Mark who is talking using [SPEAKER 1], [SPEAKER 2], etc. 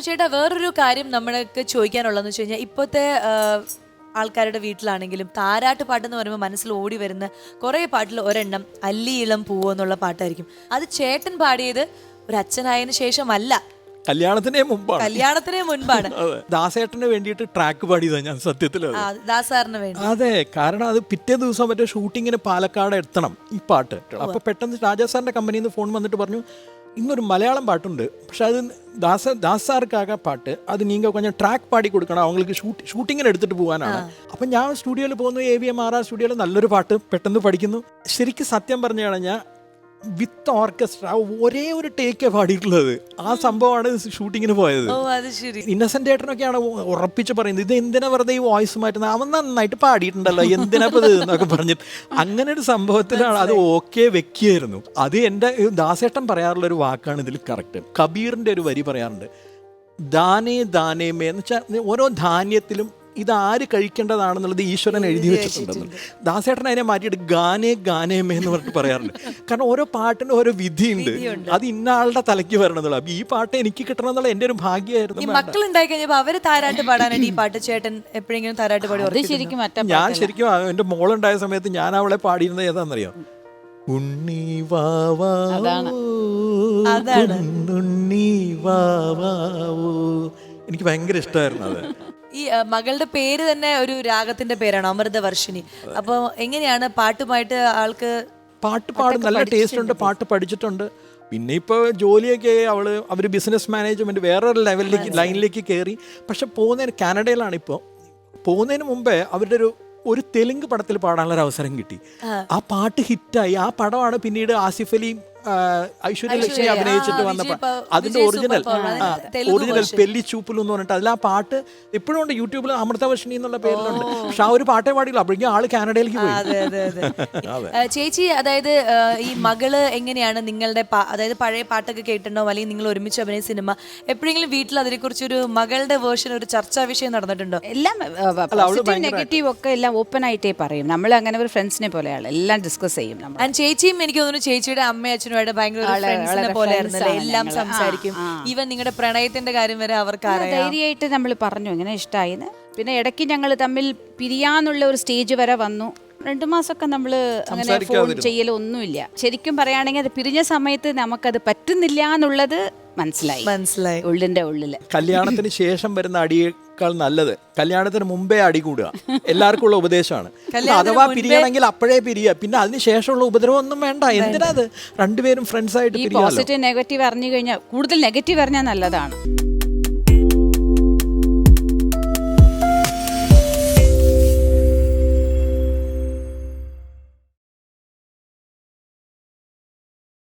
[SPEAKER 1] അപ്പൊ ചേട്ടാ വേറൊരു കാര്യം നമ്മൾക്ക് ചോദിക്കാനുള്ളതെന്ന് വെച്ച് കഴിഞ്ഞാൽ ഇപ്പോഴത്തെ ആൾക്കാരുടെ വീട്ടിലാണെങ്കിലും താരാട്ട് പാട്ടെന്ന് പറയുമ്പോൾ മനസ്സിൽ ഓടി വരുന്ന കുറേ പാട്ടിൽ ഒരെണ്ണം അല്ലി ഇളം പൂവോ എന്നുള്ള പാട്ടായിരിക്കും. അത് ചേട്ടൻ പാടിയത് ഒരു അച്ഛനായതിനു ശേഷമല്ല.
[SPEAKER 2] കല്യാണത്തിനെ മുമ്പാണ്.
[SPEAKER 1] കല്യാണത്തിനെ മുൻപാണ്.
[SPEAKER 2] ദാസേട്ടന് വേണ്ടിയിട്ട് ട്രാക്ക് പാടിയതാണ് ഞാൻ സത്യത്തിൽ അതെ കാരണം അത് പിറ്റേ ദിവസം മറ്റേ ഷൂട്ടിങ്ങിന് പാലക്കാട് എത്തണം ഈ പാട്ട്. അപ്പൊ പെട്ടെന്ന് രാജാ സാറിന്റെ കമ്പനിയിൽ നിന്ന് ഫോൺ വന്നിട്ട് പറഞ്ഞു ഇന്നൊരു മലയാളം പാട്ടുണ്ട്. പക്ഷെ അത് ദാസ ദാസാർക്കാകെ പാട്ട്. അത് നിങ്ങൾ കൊഞ്ചം ട്രാക്ക് പാടി കൊടുക്കണം. അവങ്ങൾക്ക് ഷൂട്ട് ഷൂട്ടിങ്ങിന് എടുത്തിട്ട് പോകാനാണ് അപ്പം ഞാൻ സ്റ്റുഡിയോയിൽ പോകുന്നു. എ വി എം ആർ ആ സ്റ്റുഡിയോയിൽ നല്ലൊരു പാട്ട് പെട്ടെന്ന് പഠിക്കുന്നു. ശരിക്കും സത്യം പറഞ്ഞു കഴിഞ്ഞാൽ വിത്ത് ഓർക്കസ്ട്ര ഒരേ ഒരു ടേക്ക് പാടിയിട്ടുള്ളത്. ആ സംഭവമാണ് ഷൂട്ടിങ്ങിന് പോയത്. ഇന്നസെന്റ് ഏട്ടനൊക്കെയാണ് ഉറപ്പിച്ച് പറയുന്നത് ഇത് എന്തിനാ വെറുതെ ഈ വോയിസ് മാറ്റുന്നത് അവൻ നന്നായിട്ട് പാടിയിട്ടുണ്ടല്ലോ എന്തിനാ ഇത്? എന്നൊക്കെ പറഞ്ഞിട്ട്. അങ്ങനെ ഒരു സംഭവത്തിലാണ് അത് ഓക്കെ വെക്കിയായിരുന്നു. അത് എന്റെ ദാസേട്ടൻ പറയാറുള്ള ഒരു വാക്കാണ് ഇതിൽ കറക്റ്റ് കബീറിന്റെ ഒരു വരി പറയാറുണ്ട് ദാനേ ദാനേമേ എന്ന് വെച്ചാൽ ഓരോ ധാന്യത്തിലും ഇത് ആര് കഴിക്കേണ്ടതാണെന്നുള്ളത് ഈശ്വരൻ എഴുതി വെച്ചിട്ടുണ്ടെന്ന്. ദാസേട്ടൻ അതിനെ മാറ്റിയിട്ട് ഗാനേ ഗാനേമേ എന്ന് പറഞ്ഞിട്ട് പറയാറുണ്ട്. കാരണം ഓരോ പാട്ടിനും ഓരോ വിധിയുണ്ട്. അത് ഇന്ന ആളുടെ തലയ്ക്ക് വരണമെന്നുള്ള അപ്പൊ ഈ പാട്ട് എനിക്ക് കിട്ടണം എന്നുള്ള എന്റെ ഒരു
[SPEAKER 1] ഈ
[SPEAKER 2] ഭാഗ്യമായിരുന്നു
[SPEAKER 1] മക്കൾ ഉണ്ടായി കഴിഞ്ഞപ്പോ അവർ താരാട്ട് പാടാനായിട്ട് ഈ പാട്ട് ചേട്ടൻ എപ്പോഴെങ്കിലും താരാട്ട് പാടി
[SPEAKER 3] ശരിക്കും
[SPEAKER 2] ഞാൻ ശരിക്കും എന്റെ മോളുണ്ടായ സമയത്ത് ഞാൻ അവളെ പാടിയിരുന്നത് ഏതാണെന്നറിയോ? ഉണ്ണി വാവാ
[SPEAKER 3] അതാണ്.
[SPEAKER 1] അതാണ്.
[SPEAKER 2] ഉണ്ണി വാവാ എനിക്ക് ഭയങ്കര ഇഷ്ടമായിരുന്നു അത്.
[SPEAKER 1] ഈ മകളുടെ പേര് തന്നെ ഒരു രാഗത്തിന്റെ പേരാണ് അമൃതവർഷിണി അപ്പൊ എങ്ങനെയാണ് പാട്ടുമായിട്ട് ആൾക്ക്
[SPEAKER 2] പാട്ട് പാടും നല്ല ടേസ്റ്റ് ഉണ്ട് പാട്ട് പഠിച്ചിട്ടുണ്ട്. പിന്നെ ഇപ്പോൾ ജോലിയൊക്കെ ആയി അവൾ അവർ ബിസിനസ് മാനേജ്മെന്റ് വേറൊരു ലെവലിലേക്ക് ലൈനിലേക്ക് കയറി പക്ഷെ പോകുന്നതിന് കാനഡയിലാണ് ഇപ്പോൾ പോകുന്നതിന് മുമ്പേ അവരുടെ ഒരു ഒരു തെലുങ്ക് പടത്തിൽ പാടാനുള്ള ഒരു അവസരം കിട്ടി. ആ. പാട്ട് ഹിറ്റായി. ആ പടമാണ് പിന്നീട് ആസിഫ് അലിയും ആ, ഐശ്വര്യ ലക്ഷ്മി
[SPEAKER 1] ഐശ്വര്യ,
[SPEAKER 2] അഭിനയിച്ചിട്ട് വന്ന അതിന്റെ ഒറിജിനൽ ഒറിജിനൽ പെല്ലി ചൂപ്പിൽ എന്ന് പറഞ്ഞിട്ട്. അതിൽ ആ പാട്ട് ഇപ്പോഴും ഉണ്ട് യൂട്യൂബിൽ അമൃതവർഷിണി എന്നുള്ള പേരിലുണ്ട്. പക്ഷെ ആ ഒരു പാട്ടേ പാടില്ല അപ്പോഴേക്കും ആൾ കാനഡയിലേക്ക് പോയി.
[SPEAKER 1] അതെ അതെ അതെ. ചേച്ചി അതായത് ഈ മകൾ എങ്ങനെയാണ് നിങ്ങളുടെ അതായത് പഴയ പാട്ടൊക്കെ കേട്ടിട്ടുണ്ടോ? അല്ലെങ്കിൽ നിങ്ങൾ ഒരുമിച്ച് അഭിനയ സിനിമ? എപ്പോഴെങ്കിലും വീട്ടിൽ അതിനെക്കുറിച്ച് ഒരു മകളുടെ വേർഷൻ ഒരു ചർച്ചാ വിഷയം നടന്നിട്ടുണ്ടോ?
[SPEAKER 3] എല്ലാം പോസിറ്റീവ് നെഗറ്റീവ് ഒക്കെ എല്ലാം ഓപ്പൺ ആയിട്ടേ പറയും. നമ്മൾ അങ്ങനെ ഒരു ഫ്രണ്ട്സിനെ പോലെയാണ്. എല്ലാം ഡിസ്കസ് ചെയ്യും
[SPEAKER 1] ചേച്ചിയും എനിക്ക് തോന്നുന്നു ചേച്ചിയുടെ അമ്മയും അച്ഛനുമായിട്ട് ഭയങ്കര ഫ്രണ്ട്സിനെ പോലെ ആയിരുന്നല്ലേ? എല്ലാം സംസാരിക്കും. ഈവൻ നിങ്ങളുടെ പ്രണയത്തിന്റെ കാര്യം വരെ അവർക്ക്
[SPEAKER 3] ധൈര്യമായിട്ട് നമ്മൾ പറഞ്ഞു ഇങ്ങനെ ഇഷ്ടമായിന്ന് പിന്നെ ഇടയ്ക്ക് ഞങ്ങൾ തമ്മിൽ പിരിയാന്നുള്ള ഒരു സ്റ്റേജ് വരെ വന്നു. രണ്ടു മാസമൊക്കെ നമ്മൾ അങ്ങനെ ഫോൺ ചെയ്യലൊന്നുമില്ല ശരിക്കും പറയുകയാണെങ്കിൽ അത് പിരിഞ്ഞ സമയത്ത് നമുക്കത് പറ്റുന്നില്ല എന്നുള്ളത് മനസ്സിലായി.
[SPEAKER 1] മനസ്സിലായി.
[SPEAKER 3] ഉള്ളിന്റെ ഉള്ളിൽ.
[SPEAKER 2] കല്യാണത്തിന് ശേഷം വരുന്ന അടിയേക്കാൾ നല്ലത്. കല്യാണത്തിന് മുമ്പേ അടി കൂടുക. എല്ലാവർക്കും ഉള്ള ഉപദേശമാണ് അഥവാ പിരിയണമെങ്കിൽ അപ്പോഴേ പിരിയുക. പിന്നെ അതിന് ശേഷമുള്ള ഉപദ്രവം ഒന്നും വേണ്ട. എന്തിനാ അത്? രണ്ടുപേരും ഫ്രണ്ട്സ് ആയിട്ട്
[SPEAKER 3] പോസിറ്റീവ് നെഗറ്റീവ് അറിഞ്ഞു കഴിഞ്ഞാൽ കൂടുതൽ നെഗറ്റീവ് അറിഞ്ഞാൽ നല്ലതാണ്.